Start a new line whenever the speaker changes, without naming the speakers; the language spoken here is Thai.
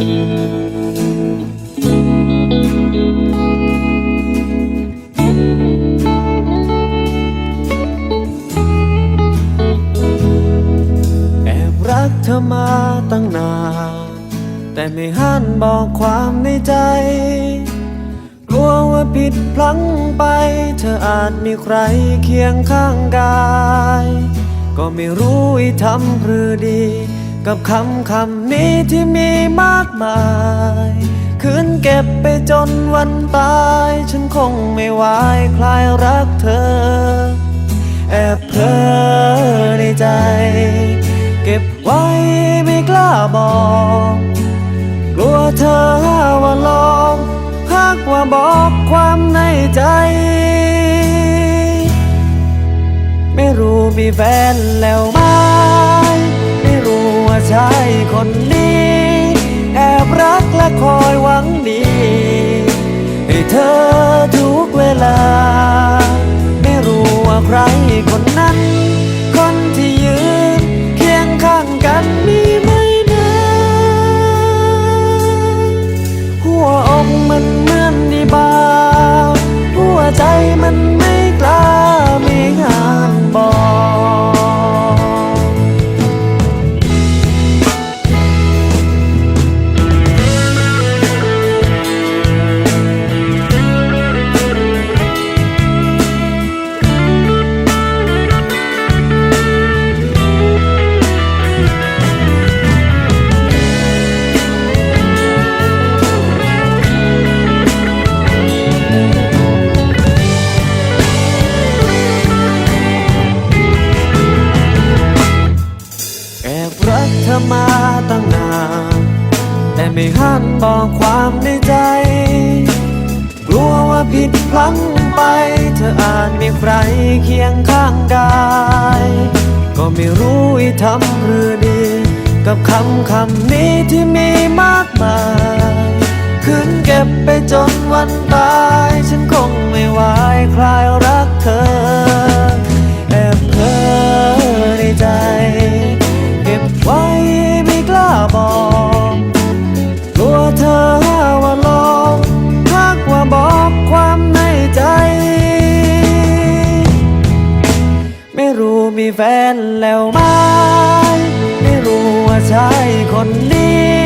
แอบรักเธอมาตั้งนาน แต่ไม่หันบอกความในใจ กลัวว่าผิดพลั้งไป เธออาจมีใครเคียงข้างกาย ก็ไม่รู้อีทำหรือดี กับคำคำนี้ที่มีมากมายคืนเก็บไปจนวันตาย ฉันคงไม่ไหวคลายรักเธอ แอบเพ้อในใจ เก็บไว้ไม่กล้าบอก กลัวเธอว่าลอกหากว่าบอกความในใจ ไม่รู้มีแฟนแล้วไหม ชายคนนี้ แอบรักและคอยหวังดี ให้เธอ แต่ไม่หันบอกความในใจ กลัวว่าผิดพลั้งไป เธออาจมีใครเคียงข้างกายก็ไม่รู้อีทำหรือดี กับคำคำนี้ที่มีมากมาย คืนเก็บไปจนวันตาย มีแฟนแล้วไหมไม่รู้ว่าใช่คนนี้